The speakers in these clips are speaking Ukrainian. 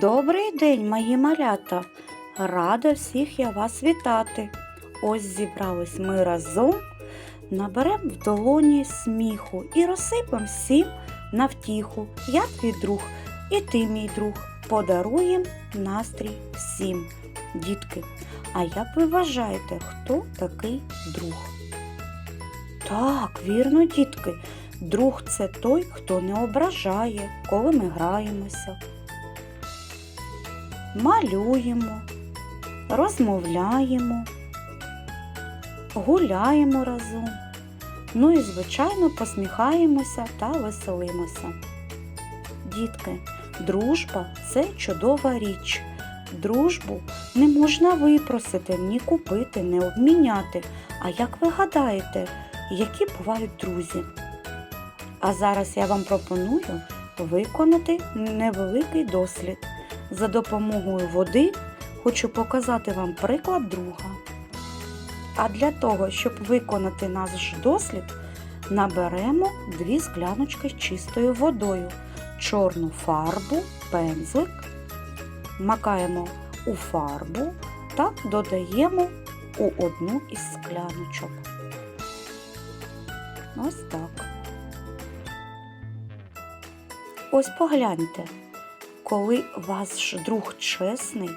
Добрий день, мої малята! Рада всіх я вас вітати. Ось зібрались ми разом, наберем в долоні сміху і розсипем всім на втіху. Я твій друг, і ти мій друг. Подаруєм настрій всім. Дітки, а як ви вважаєте, хто такий друг? Так, вірно, дітки. Друг це той, хто не ображає, коли ми граємося малюємо, розмовляємо, гуляємо разом. Ну і, звичайно, посміхаємося та веселимося. Дітки, дружба це чудова річ. Дружбу не можна випросити, ні купити, не обміняти. А як ви гадаєте, які бувають друзі? А зараз я вам пропоную виконати невеликий дослід. За допомогою води хочу показати вам приклад друга. А для того, щоб виконати наш дослід, наберемо дві скляночки з чистою водою, чорну фарбу, пензлик, макаємо у фарбу та додаємо у одну із скляночок. Ось так. Ось погляньте коли ваш друг чесний,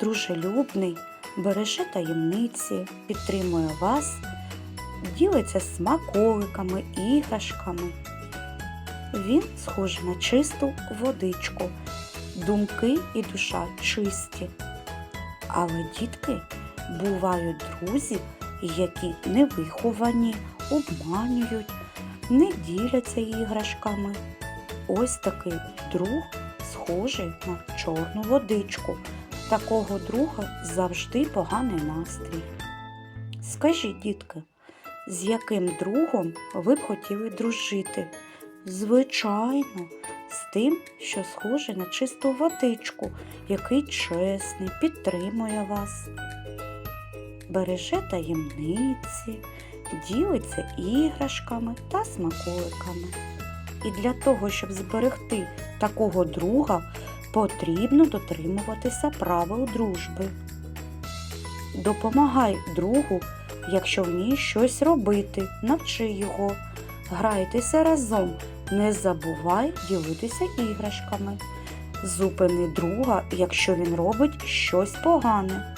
дружелюбний, береже таємниці, підтримує вас, ділиться смаколиками, іграшками. Він схожий на чисту водичку, думки і душа чисті. Але дітки бувають друзі, які невиховані, обманюють, не діляться іграшками. Ось такий друг схожий на чорну водичку. Такого друга завжди поганий настрій. Скажіть, дітки, з яким другом ви б хотіли дружити? Звичайно, з тим, що схожий на чисту водичку, який чесний, підтримує вас, береже таємниці, ділиться іграшками та смаколиками. І для того, щоб зберегти такого друга, потрібно дотримуватися правил дружби. Допомагай другу, якщо вмієш щось робити, навчи його. Грайтеся разом, не забувай ділитися іграшками. Зупини друга, якщо він робить щось погане.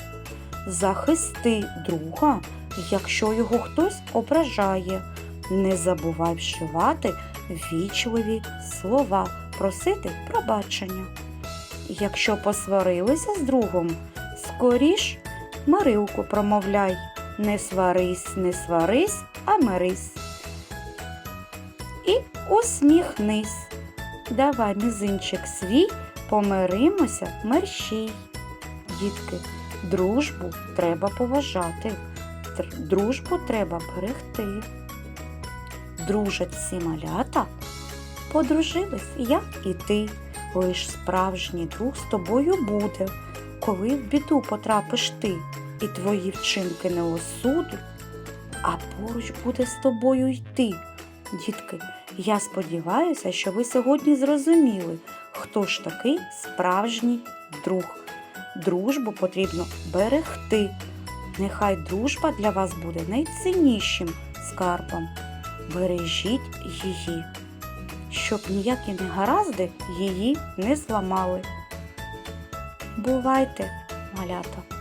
Захисти друга, якщо його хтось ображає. Не забувай вшивати вічливі слова, просити пробачення. Якщо посварилися з другом, скоріш мирилку промовляй. Не сварись, не сварись, а мирись. І усміхнись. Давай мізинчик свій, помиримося мерщій. Дітки, дружбу треба поважати, дружбу треба берегти дружать всі малята, подружились я і ти, лиш справжній друг з тобою буде, коли в біду потрапиш ти, і твої вчинки не осуду, а поруч буде з тобою йти. Дітки, я сподіваюся, що ви сьогодні зрозуміли, хто ж такий справжній друг. Дружбу потрібно берегти. Нехай дружба для вас буде найціннішим скарбом бережіть її, щоб ніякі негаразди її не зламали. Бувайте, малята!